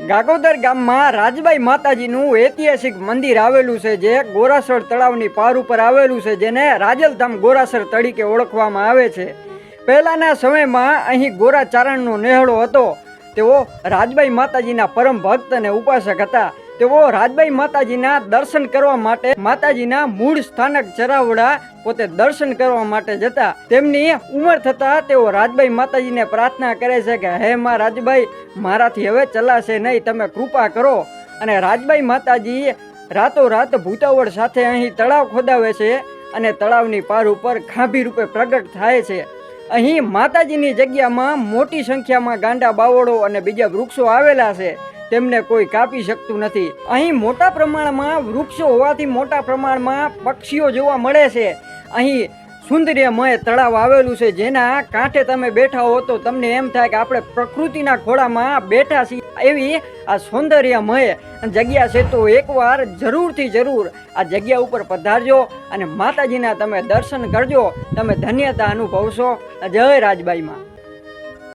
ગાગોદર ગામમાં રાજબાઈ માતાજીનું ઐતિહાસિક મંદિર આવેલું છે, જે ગોરાસર તળાવની પાર ઉપર આવેલું છે, જેને રાજલધામ ગોરાસર તરીકે ઓળખવામાં આવે છે. પહેલાંના સમયમાં અહીં ગોરાચારણનો નેહળો હતો. તેઓ રાજબાઈ માતાજીના પરમ ભક્ત અને ઉપાસક હતા. તેઓ રાજબાઈ માતાજીના દર્શન કરવા માટે માતાજીના મૂળ સ્થાનક ચરાવડા પોતે દર્શન કરવા માટે જતા. તેમની ઉંમર થતા તેઓ રાજબાઈ માતાજીને પ્રાર્થના કરે છે કે, હે માં રાજબાઈ મારાથી હવે ચલાશે નહીં, તમે કૃપા કરો. અને રાજબાઈ માતાજી રાતોરાત ભૂતાવળ સાથે અહીં તળાવ ખોદાવે છે અને તળાવની પાર ઉપર ખાંભી રૂપે પ્રગટ થાય છે. અહીં માતાજીની જગ્યામાં મોટી સંખ્યામાં ગાંડા બાવળો અને બીજા વૃક્ષો આવેલા છે. તેમને કોઈ કાપી શકતું નથી. અહીં મોટા પ્રમાણમાં વૃક્ષો હોવાથી મોટા પ્રમાણમાં પક્ષીઓ જોવા મળે છે. અહીં સુંદર્યમય તળાવ આવેલું છે, જેના કાંઠે તમે બેઠા હો તો તમને એમ થાય કે આપણે પ્રકૃતિના ખોળામાં બેઠા છીએ. એવી આ સૌંદર્યમય જગ્યા છે તો એકવાર જરૂરથી જરૂર આ જગ્યા ઉપર પધારજો અને માતાજીના તમે દર્શન કરજો. તમે ધન્યતા અનુભવશો. જય રાજબાઈમાં.